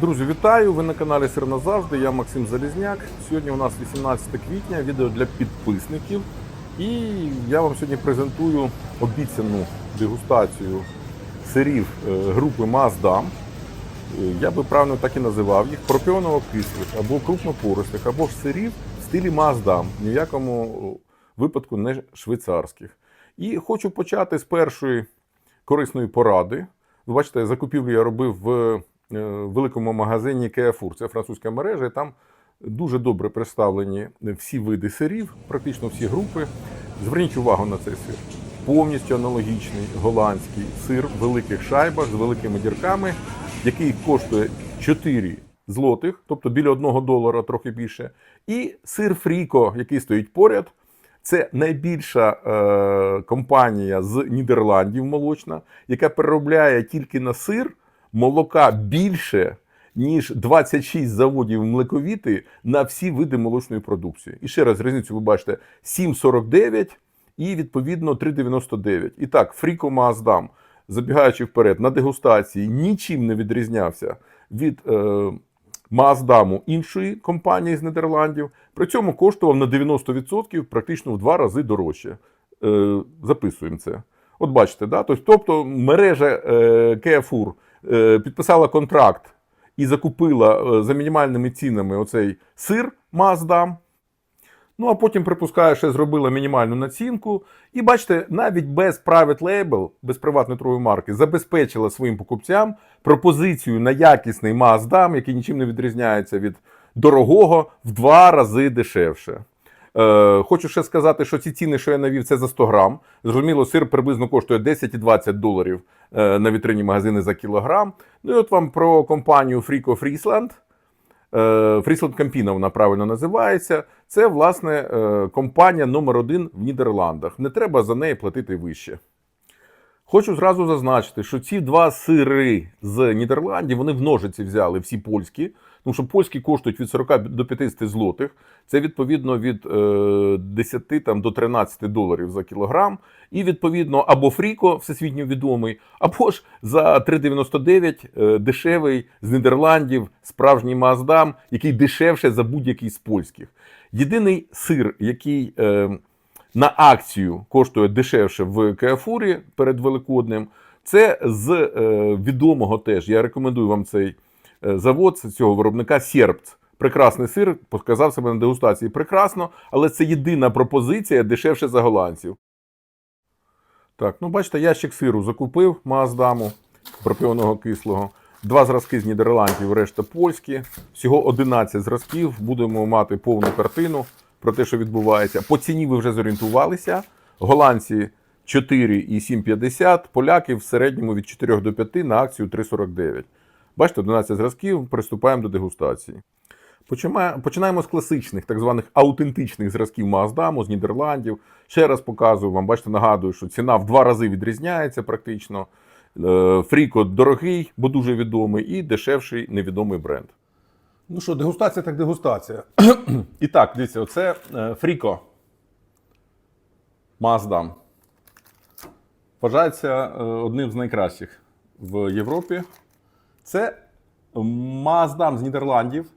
Друзі, вітаю! Ви на каналі Сир назавжди. Я Максим Залізняк. Сьогодні у нас 18 квітня, відео для підписників. І я вам сьогодні презентую обіцяну дегустацію сирів е, групи Маздам. Е, Я би правильно так і називав їх пропіоново кислих або крупнопористих, або ж сирів в стилі Маздам, ні в якому випадку не швейцарських. І хочу почати з першої корисної поради. Ви бачите, закупівлю я робив в е, великому магазині Carrefour, це французька мережа, і там дуже добре представлені всі види сирів, практично всі групи. Зверніть увагу на цей сир. Повністю аналогічний голландський сир в великих шайбах з великими дірками, який коштує 4 злотих, тобто біля 1 долара, трохи більше. І сир Фріко, який стоїть поряд, це найбільша е, компанія з Нідерландів молочна, яка переробляє тільки на сир молока більше, ніж 26 заводів млековіти на всі види молочної продукції. І ще раз різницю ви бачите: 7,49 і відповідно 3,99. І так, Фріко Маасдам, забігаючи вперед, на дегустації нічим не відрізнявся від. Е, Маздаму іншої компанії з Нідерландів. При цьому коштував на 90% практично в два рази дорожче. Е, записуємо це. От бачите, да? тобто, тобто мережа е, е, підписала контракт і закупила е, за мінімальними цінами оцей сир Маздам. Ну, а потім, припускаю, ще зробила мінімальну націнку. І бачите, навіть без private label, без приватної торгової марки, забезпечила своїм покупцям пропозицію на якісний Маздам, який нічим не відрізняється від дорогого, в два рази дешевше. Е, хочу ще сказати, що ці ціни, що я навів, це за 100 грам. Зрозуміло, сир приблизно коштує 10 і 20 доларів е, на вітрині магазини за кілограм. Ну і от вам про компанію Frico Friesland. Фрісланд Кампіна вона правильно називається. Це, власне, е, компанія номер один в Нідерландах. Не треба за неї платити вище. Хочу зразу зазначити, що ці два сири з Нідерландів вони в ножиці взяли всі польські, тому що польські коштують від 40 до 50 злотих. Це відповідно від е, 10 там, до 13 доларів за кілограм. І відповідно або Фріко, всесвітньо відомий, або ж за 3,99 е, дешевий з Нідерландів справжній Маздам, який дешевше за будь-який з польських. Єдиний сир, який е, на акцію коштує дешевше в Кеафурі перед Великоднем. Це з е, відомого теж. Я рекомендую вам цей е, завод цього виробника Сербц. Прекрасний сир, показав себе на дегустації прекрасно, але це єдина пропозиція дешевше за голландців. Так, ну бачите, ящик сиру закупив Маздаму пропіоного кислого. Два зразки з Нідерландів, решта польські. Всього 11 зразків. Будемо мати повну картину про те, що відбувається. По ціні ви вже зорієнтувалися. Голландці 4 і 7,50, поляки в середньому від 4 до 5 на акцію 3,49. Бачите, 11 зразків, приступаємо до дегустації. Починаємо- з класичних, так званих аутентичних зразків Маздаму з Нідерландів. Ще раз показую вам, бачите, нагадую, що ціна в два рази відрізняється практично. Е, Фріко дорогий, бо дуже відомий, і дешевший невідомий бренд. Ну що, дегустація так дегустація. І так, дивіться, оце е, Фріко. Маздам. Вважається е, одним з найкращих в Європі. Це Маздам з Нідерландів.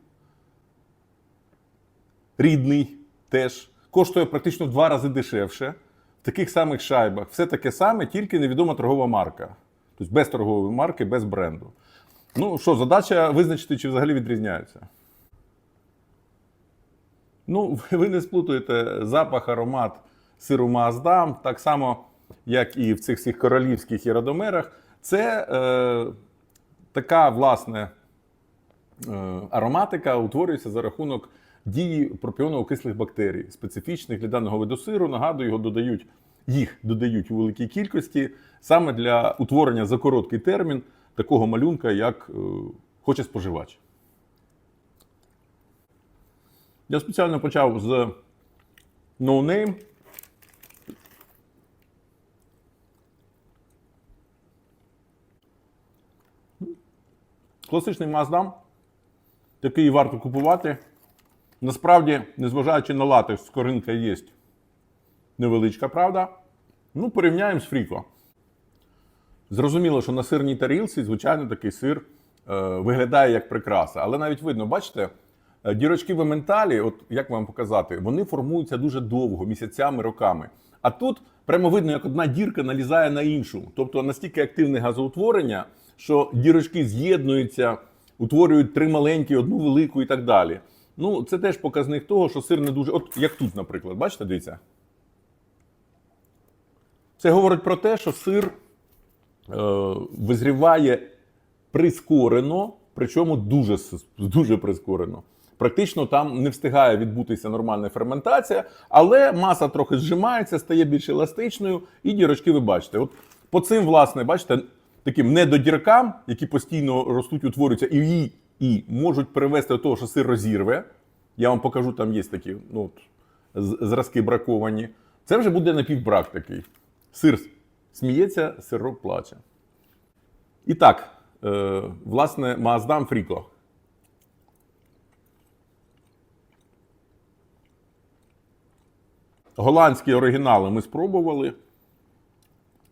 Рідний теж. Коштує практично в два рази дешевше. В таких самих шайбах. Все таке саме, тільки невідома торгова марка. Тобто без торгової марки, без бренду. Ну що, задача визначити, чи взагалі відрізняються. Ну, ви не сплутуєте запах, аромат сиру Маасдам, так само, як і в цих всіх королівських і радомерах. Це е, така, власне, е, ароматика утворюється за рахунок дії пропіоново-кислих бактерій, специфічних для даного виду сиру. Нагадую, його додають, їх додають у великій кількості саме для утворення за короткий термін такого малюнка, як е, хоче споживач. Я спеціально почав з No. Класичний Маздам, який варто купувати. Насправді, незважаючи на латекс, скоринка є невеличка, правда. Ну, порівняємо з Фріко. Зрозуміло, що на сирній тарілці, звичайно, такий сир виглядає як прикраса. Але навіть видно, бачите, е, дірочки в ементалі, от як вам показати, вони формуються дуже довго, місяцями, роками. А тут прямо видно, як одна дірка налізає на іншу. Тобто настільки активне газоутворення, що дірочки з'єднуються, утворюють три маленькі, одну велику і так далі. Ну, це теж показник того, що сир не дуже. От як тут, наприклад, бачите, дивіться. Це говорить про те, що сир е, визріває прискорено, причому дуже, дуже прискорено. Практично там не встигає відбутися нормальна ферментація, але маса трохи зжимається, стає більш еластичною, і дірочки ви бачите. От по цим, власне, бачите, таким недодіркам, які постійно ростуть, утворюються, і, і можуть привести до того, що сир розірве. Я вам покажу, там є такі ну, от, зразки браковані. Це вже буде напівбрак такий. Сир сміється, сирок плаче. І так, е, власне, Маздам Фріко. Голландські оригінали ми спробували.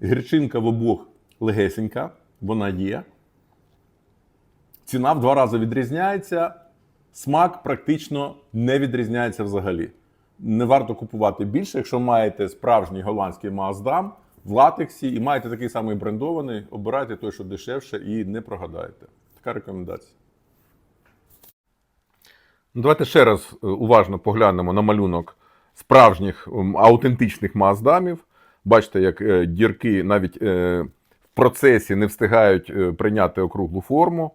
Гірчинка в обох легесенька, вона є. Ціна в два рази відрізняється. Смак практично не відрізняється взагалі. Не варто купувати більше, якщо маєте справжній голландський Маздам в латексі і маєте такий самий брендований, обирайте той, що дешевше, і не прогадаєте. Така рекомендація. Давайте ще раз е, уважно поглянемо на малюнок справжніх аутентичних Маздамів. Бачите, як е, дірки навіть е, процесі не встигають е, прийняти округлу форму.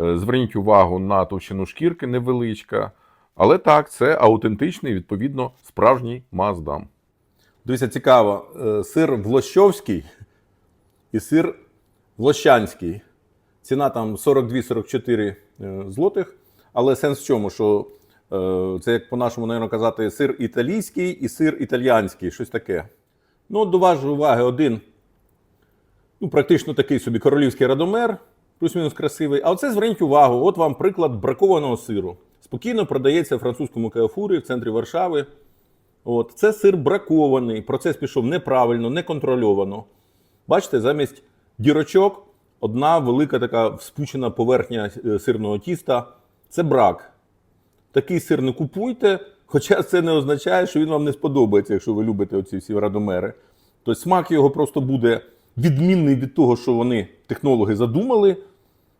Е, Зверніть увагу на товщину шкірки невеличка. Але так, це аутентичний, відповідно, справжній Маздам. Дивіться, цікаво, е, сир Влощовський і сир Влощанський. Ціна там 42-44 е, злотих. Але сенс в чому? Що це, як по-нашому, навіть казати, сир італійський і сир італіянський, щось таке. Ну, до вашої уваги, один, ну, практично такий собі королівський радомер, плюс-мінус красивий. А оце зверніть увагу, от вам приклад бракованого сиру. Спокійно продається в французькому Кеофурі в центрі Варшави. От, це сир бракований, процес пішов неправильно, неконтрольовано. Бачите, замість дірочок одна велика така вспучена поверхня е, сирного тіста. Це брак. Такий сир не купуйте, хоча це не означає, що він вам не сподобається, якщо ви любите оці всі радомери. Тобто смак його просто буде відмінний від того, що вони технологи задумали.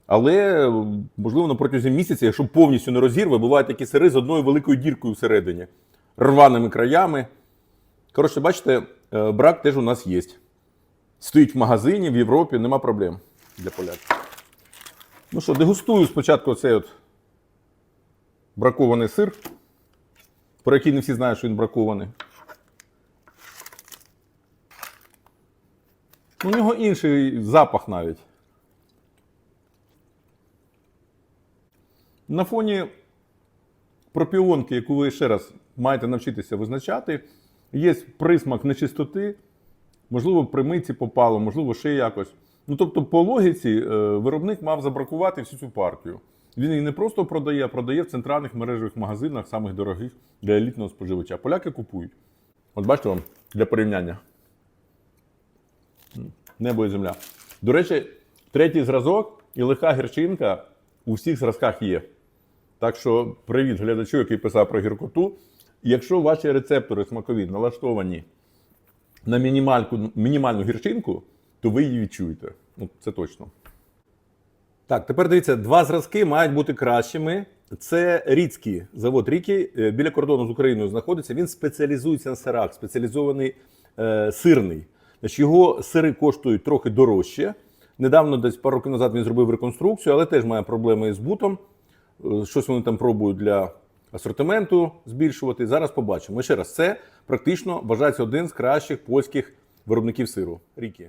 Але, можливо, на протязі місяця, якщо повністю не розірве, бувають такі сири з одною великою діркою всередині, рваними краями. Коротше, бачите, е, брак теж у нас є. Стоїть в магазині в Європі, нема проблем для поляків. Ну що, дегустую спочатку цей от бракований сир, про який не всі знають, що він бракований. У нього інший запах навіть. На фоні пропіонки, яку ви ще раз маєте навчитися визначати, є присмак нечистоти, можливо, при митці попало, можливо, ще якось. Ну, тобто, по логіці, е, виробник мав забракувати всю цю партію. Він її не просто продає, а продає в центральних мережевих магазинах, самих дорогих для елітного споживача. Поляки купують. От бачите вам для порівняння. Небо і земля. До речі, третій зразок і лиха гірчинка у всіх зразках є. Так що привіт глядачу, який писав про гіркоту. Якщо ваші рецептори смакові налаштовані на мінімальку, мінімальну гірчинку, то ви її відчуєте. Ну, це точно. Так, тепер дивіться, два зразки мають бути кращими. Це Ріцький завод Рікі е, біля кордону з Україною знаходиться. Він спеціалізується на сирах, спеціалізований е, сирний. Значить, його сири коштують трохи дорожче. Недавно, десь пару років назад, він зробив реконструкцію, але теж має проблеми із збутом. Е, Щось вони там пробують для асортименту збільшувати. Зараз побачимо. Ще раз, це практично вважається один з кращих польських виробників сиру. Рікі.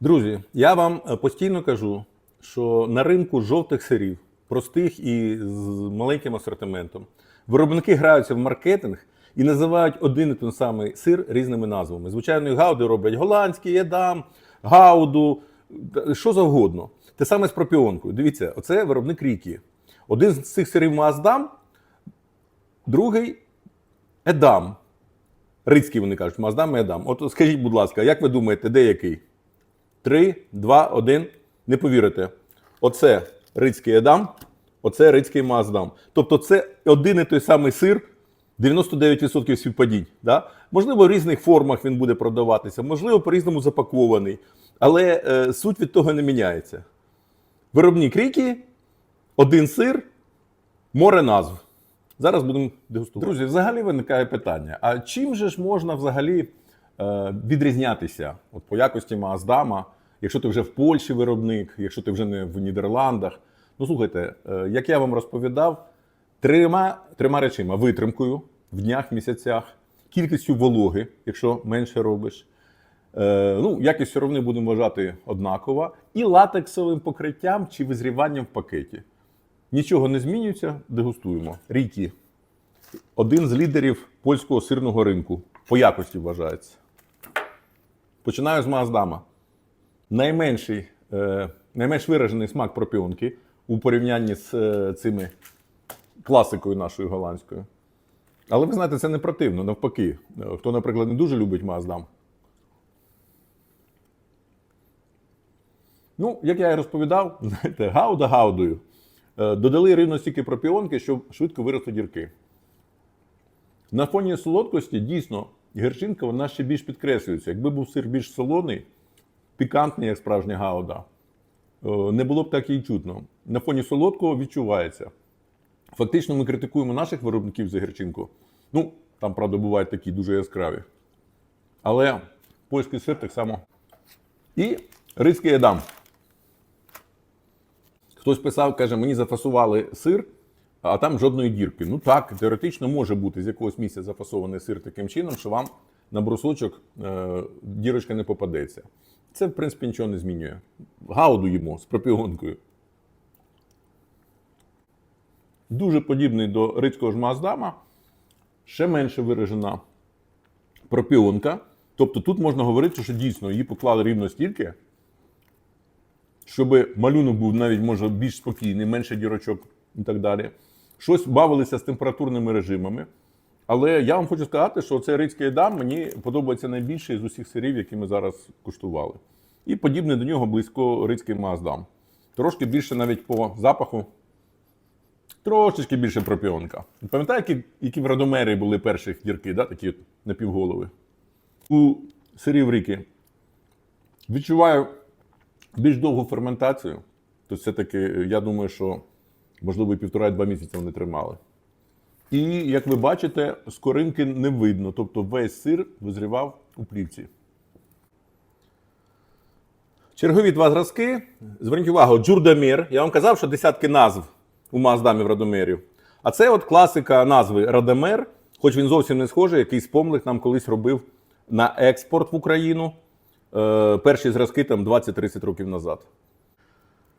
Друзі, я вам е, постійно кажу, що на ринку жовтих сирів, простих і з маленьким асортиментом, виробники граються в маркетинг і називають один і той самий сир різними назвами. Звичайно, гауди роблять голландський, едам, гауду, що завгодно. Те саме з пропіонкою. Дивіться, оце виробник ріки. Один з цих сирів Маздам, другий Едам. Рицький вони кажуть, Маздам і Едам. От скажіть, будь ласка, як ви думаєте, де який? Три, два, один. Не повірите. Оце рицький едам, оце рицький маздам. Тобто це один і той самий сир, 99% співпадінь. Да? Можливо, в різних формах він буде продаватися, можливо, по-різному запакований. Але е, суть від того не міняється. Виробник ріки, один сир, море назв. Зараз будемо дегустувати. Друзі, взагалі виникає питання: а чим же ж можна взагалі е, відрізнятися от по якості Маздама, якщо ти вже в Польщі виробник, якщо ти вже не в Нідерландах? Ну слухайте, е, як я вам розповідав, трьома, трьома речима: витримкою в днях, місяцях, кількістю вологи, якщо менше робиш. Е, ну, якість все одно будемо вважати однакова, і латексовим покриттям чи визріванням в пакеті. Нічого не змінюється, дегустуємо. Рікі. Один з лідерів польського сирного ринку. По якості вважається. Починаю з Маздама. Найменший, е, найменш виражений смак пропіонки у порівнянні з е, цими класикою нашою голландською. Але ви знаєте, це не противно, навпаки. Е, Хто, наприклад, не дуже любить Маздам. Ну, як я і розповідав, знаєте, гауда гаудою. Е, Додали рівно стільки пропіонки, щоб швидко виросли дірки. На фоні солодкості дійсно гірчинка вона ще більш підкреслюється. Якби був сир більш солоний, пікантний, як справжня гауда, е, не було б так і чутно. На фоні солодкого відчувається. Фактично, ми критикуємо наших виробників за гірчинку. Ну, там, правда, бувають такі дуже яскраві. Але польський сир так само. І рицький едам. Хтось писав, каже, мені зафасували сир, а там жодної дірки. Ну так, теоретично може бути з якогось місця зафасований сир таким чином, що вам на брусочок е, дірочка не попадеться. Це, в принципі, нічого не змінює. Гауду їмо з пропіонкою. Дуже подібний до рицького ж Маздама, ще менше виражена пропіонка. Тобто тут можна говорити, що дійсно її поклали рівно стільки, щоб малюнок був навіть може більш спокійний, менше дірочок і так далі. Щось бавилися з температурними режимами. Але я вам хочу сказати, що цей рицький едам мені подобається найбільше з усіх сирів, які ми зараз куштували. І подібне до нього близько рицький маздам. Трошки більше навіть по запаху, трошечки більше пропіонка. Пам'ятаєте, які, які в Радомері були перші дірки, да? такі от напівголови? У сирів ріки відчуваю більш довгу ферментацію, то все-таки я думаю, що можливо півтора-два місяці вони тримали. І як ви бачите, скоринки не видно, тобто весь сир визрівав у плівці. Чергові два зразки. Зверніть увагу, Джурдамір. Я вам казав, що десятки назв у Маздамів Радомерів. А це от класика назви Радомер, хоч він зовсім не схожий, якийсь помлик нам колись робив на експорт в Україну. Е, перші зразки там 20-30 років назад.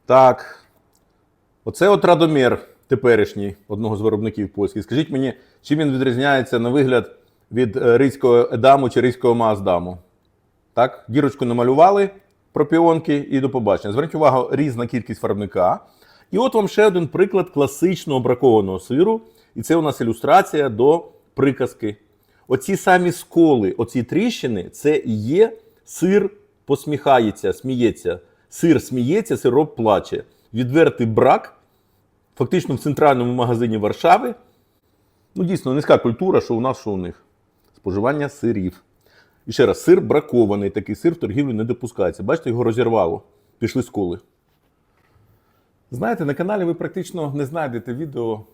Так. Оце от Радомір теперішній, одного з виробників польських. Скажіть мені, чим він відрізняється на вигляд від е, ризького Едаму чи ризького Маздаму? Так, дірочку намалювали пропіонки і до побачення. Зверніть увагу, різна кількість фарбника. І от вам ще один приклад класичного бракованого сиру. І це у нас ілюстрація до приказки. Оці самі сколи, оці тріщини, це і є сир посміхається, сміється. Сир сміється, сироп плаче. Відвертий брак, фактично в центральному магазині Варшави. Ну, дійсно, низька культура, що у нас, що у них. Споживання сирів. І ще раз, сир бракований, такий сир в торгівлю не допускається. Бачите, його розірвало. Пішли сколи. Знаєте, на каналі ви практично не знайдете відео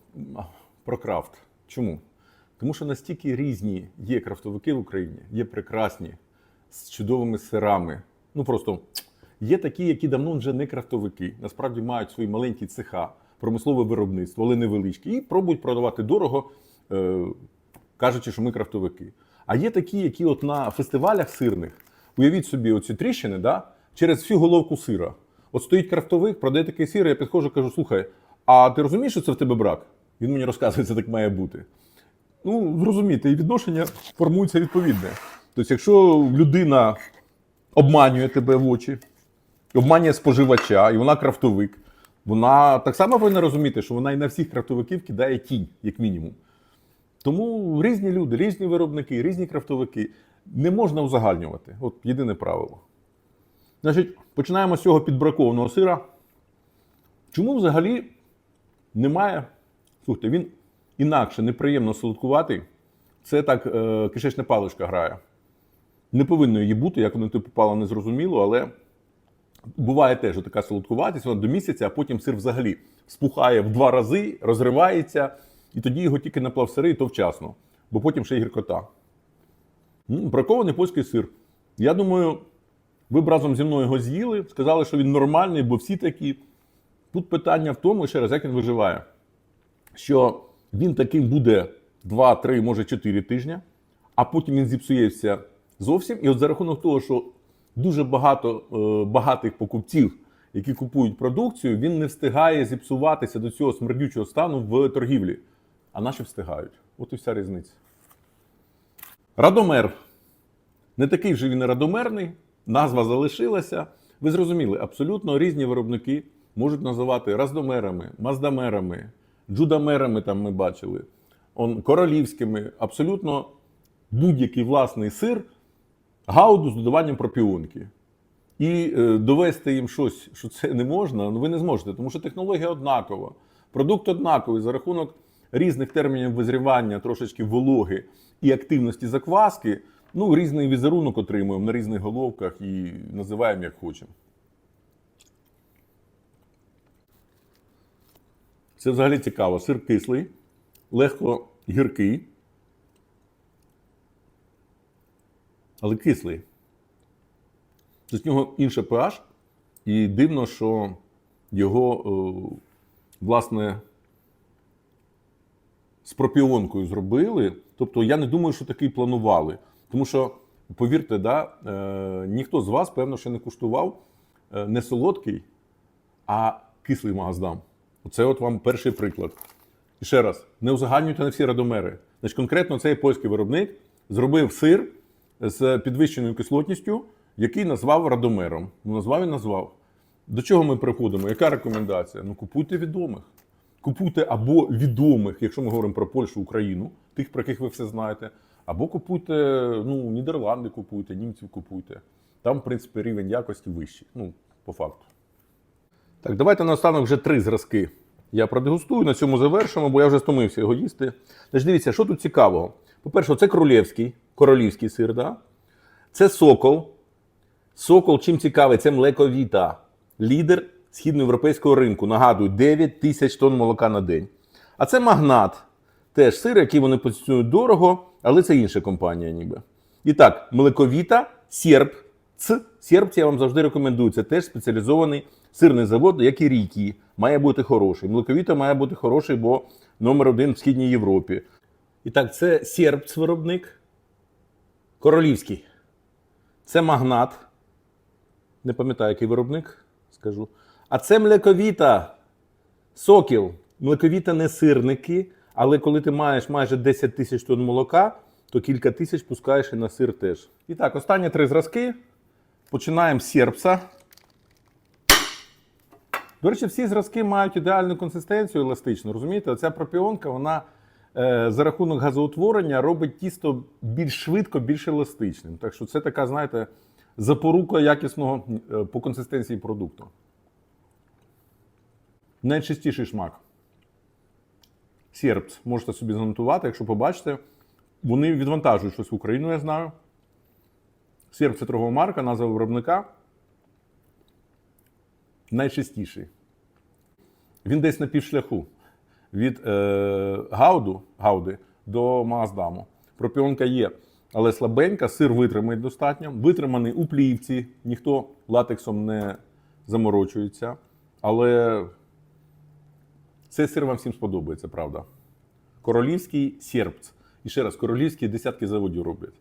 про крафт. Чому? Тому що настільки різні є крафтовики в Україні, є прекрасні, з чудовими сирами. Ну просто є такі, які давно вже не крафтовики, насправді мають свої маленькі цеха, промислове виробництво, але невеличкі, і пробують продавати дорого, е, кажучи, що ми крафтовики. А є такі, які от на фестивалях сирних, уявіть собі, оці тріщини, да, через всю головку сира. От стоїть крафтовик, продає такий сир, я підходжу, кажу, слухай, а ти розумієш, що це в тебе брак? Він мені розказує, це так має бути. Ну, зрозумійте, і відношення формується відповідне. Тобто, якщо людина обманює тебе в очі, обманює споживача, і вона крафтовик, вона так само повинна розуміти, що вона і на всіх крафтовиків кидає тінь, як мінімум. Тому різні люди, різні виробники, різні крафтовики не можна узагальнювати. От єдине правило. Значить, починаємо з цього підбракованого сира. Чому взагалі немає. Слухайте, він інакше неприємно солодкуватий. Це так е, кишечна паличка грає. Не повинно її бути, як воно ти попало, не зрозуміло, але буває теж така солодкуватість, вона до місяця, а потім сир взагалі спухає в два рази, розривається, і тоді його тільки наплав сири, і то вчасно, бо потім ще й гіркота. Бракований польський сир. Я думаю, ви б разом зі мною його з'їли, сказали, що він нормальний, бо всі такі. Тут питання в тому, ще раз, як він виживає, що він таким буде 2, 3, може 4 тижні, а потім він зіпсується зовсім. І от за рахунок того, що дуже багато е, багатих покупців, які купують продукцію, він не встигає зіпсуватися до цього смердючого стану в торгівлі. А наші встигають. От і вся різниця. Радомер. Не такий вже він і радомерний, назва залишилася. Ви зрозуміли, абсолютно різні виробники можуть називати раздомерами, маздамерами, джудамерами, там ми бачили, он, королівськими, абсолютно будь-який власний сир, гауду з додаванням пропіонки. І е, довести їм щось, що це не можна, ну ви не зможете, тому що технологія однакова, продукт однаковий за рахунок різних термінів визрівання, трошечки вологи і активності закваски. Ну, різний візерунок отримуємо на різних головках і називаємо як хочемо. Це взагалі цікаво. Сир кислий, легко гіркий, але кислий. З нього інше pH, і дивно, що його, е, власне, з пропіонкою зробили. Тобто я не думаю, що такий планували. Тому що, повірте, да, е, ніхто з вас, певно, ще не куштував е, не солодкий, а кислий магаздам. Оце от вам перший приклад. І ще раз, не узагальнюйте на всі радомери. Значить, конкретно цей польський виробник зробив сир з підвищеною кислотністю, який назвав радомером. Ну, назвав і назвав. До чого ми приходимо? Яка рекомендація? Ну, купуйте відомих. Купуйте або відомих, якщо ми говоримо про Польщу, Україну, тих, про яких ви все знаєте, або купуйте ну, Нідерланди, купуйте, німців купуйте. Там, в принципі, рівень якості вищий. Ну, по факту. Так, давайте наостанок вже три зразки. Я продегустую, на цьому завершимо, бо я вже стомився його їсти. Значить, дивіться, що тут цікавого. По-перше, це королівський, королівський сир, да? це сокол. Сокол чим цікавий, це млековіта. Лідер східноєвропейського ринку. Нагадую, 9 тисяч тонн молока на день. А це магнат. Теж сир, який вони позиціонують дорого, але це інша компанія ніби. І так, млековіта, серб. Ц. Сербці я вам завжди рекомендую. Це теж спеціалізований сирний завод, як і ріки. Має бути хороший. Млековіта має бути хороший, бо номер один в Східній Європі. І так, це сербц виробник. Королівський. Це магнат. Не пам'ятаю, який виробник, скажу. А це млековіта. Сокіл. Млековіта не сирники, але коли ти маєш майже 10 тисяч тонн молока, то кілька тисяч пускаєш і на сир теж. І так, останні три зразки. Починаємо з серпса. До речі, всі зразки мають ідеальну консистенцію еластичну. Розумієте, оця пропіонка, вона е, за рахунок газоутворення робить тісто більш швидко, більш еластичним. Так що це така, знаєте, запорука якісного е, по консистенції продукту. Найчистіший шмак. Сербц можете собі занотувати, якщо побачите. Вони відвантажують щось в Україну, я знаю. Серб це торгова марка, назва виробника. Найчистіший. Він десь на півшляху від е, Гауду, Гауди до Маздаму. Пропіонка є, але слабенька, сир витримає достатньо. Витриманий у плівці, ніхто латексом не заморочується. Але цей сир вам всім сподобається, правда. Королівський сербц. І ще раз, королівський десятки заводів роблять.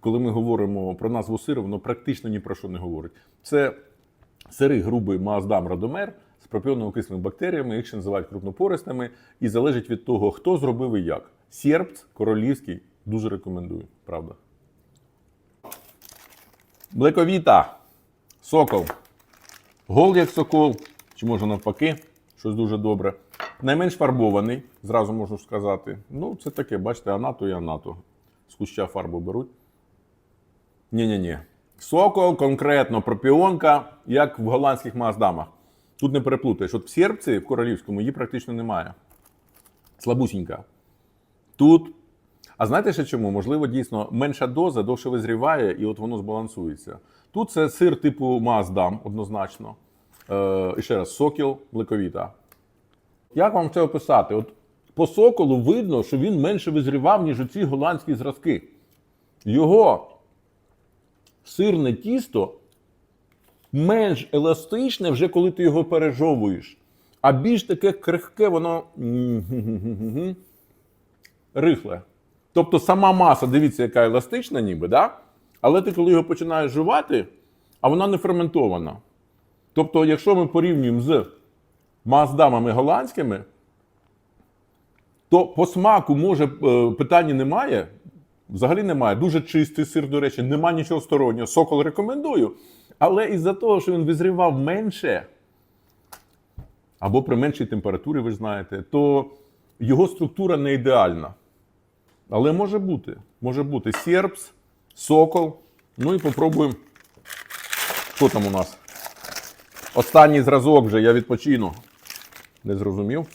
Коли ми говоримо про назву сиру, воно практично ні про що не говорить. Це сирий грубий Маасдам Радомер з пропіоново-кислими бактеріями, їх ще називають крупнопористими, і залежить від того, хто зробив і як. Сербц, королівський, дуже рекомендую, правда. Млековіта, сокол. Гол як сокол, чи може навпаки, щось дуже добре. Найменш фарбований, зразу можу сказати. Ну, це таке, бачите, анато і анато. З куща фарбу беруть. Ні-ні-ні. Сокол конкретно пропіонка, як в голландських маздамах. Тут не переплутаєш. От в сербці в королівському її практично немає. Слабусінька. Тут. А знаєте ще чому? Можливо, дійсно менша доза довше визріває, і от воно збалансується. Тут це сир типу Маасдам, однозначно. Е, ще раз, сокіл, блековіта. Як вам це описати? От по соколу видно, що він менше визрівав, ніж оці голландські зразки. Його сирне тісто менш еластичне, вже коли ти його пережовуєш. А більш таке крихке, воно рихле. Тобто сама маса, дивіться, яка еластична, ніби, да? але ти коли його починаєш жувати, а вона не ферментована. Тобто, якщо ми порівнюємо з маздамами голландськими, то по смаку, може, е, питання немає. Взагалі немає. Дуже чистий сир, до речі, нема нічого стороннього. Сокол рекомендую. Але із-за того, що він визрівав менше, або при меншій температурі, ви знаєте, то його структура не ідеальна. Але може бути. Може бути сербс, сокол. Ну і попробуємо. Що там у нас? Останній зразок вже я відпочину. Не зрозумів?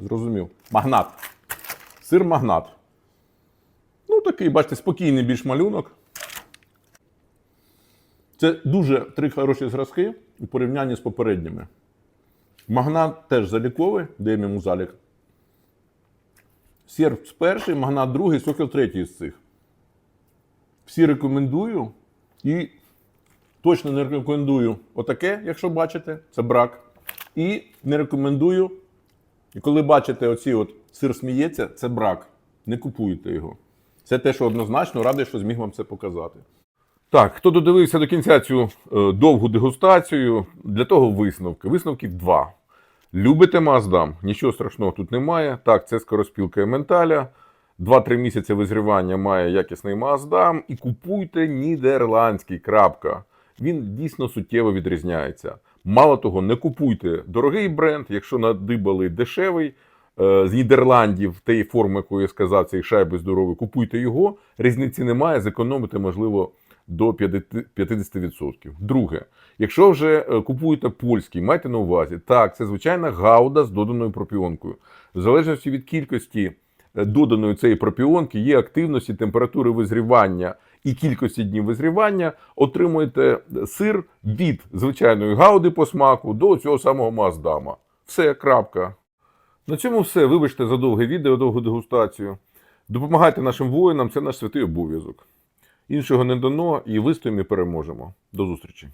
Зрозумів. Магнат. Сир магнат. Ну, такий, бачите, спокійний більш малюнок. Це дуже три хороші зразки у порівнянні з попередніми. Магнат теж заліковий, даємо йому залік. Серб перший, магнат другий, сокіл третій з цих. Всі рекомендую. І точно не рекомендую отаке, якщо бачите, це брак. І не рекомендую. І коли бачите оці от сир сміється, це брак. Не купуйте його. Це те, що однозначно радий, що зміг вам це показати. Так, хто додивився до кінця цю е, довгу дегустацію, для того висновки. Висновків два. Любите Маздам, нічого страшного тут немає. Так, це скороспілка Ементаля. 2-3 місяці визрівання має якісний Маздам. І купуйте нідерландський. крапка. Він дійсно суттєво відрізняється. Мало того, не купуйте дорогий бренд, якщо надибали дешевий е, з Нідерландів, тієї форми, яку я сказав, цей шайби здоровий, купуйте його. Різниці немає, зекономите, можливо, до 50%. 50%. Друге, якщо вже е, купуєте польський, майте на увазі, так, це звичайна гауда з доданою пропіонкою. В залежності від кількості е, доданої цієї пропіонки, є активності, температури визрівання і кількості днів визрівання, отримуєте сир від звичайної гауди по смаку до цього самого маздама. Все, крапка. На цьому все. Вибачте за довге відео, довгу дегустацію. Допомагайте нашим воїнам, це наш святий обов'язок. Іншого не дано, і вистоїмо і переможемо. До зустрічі!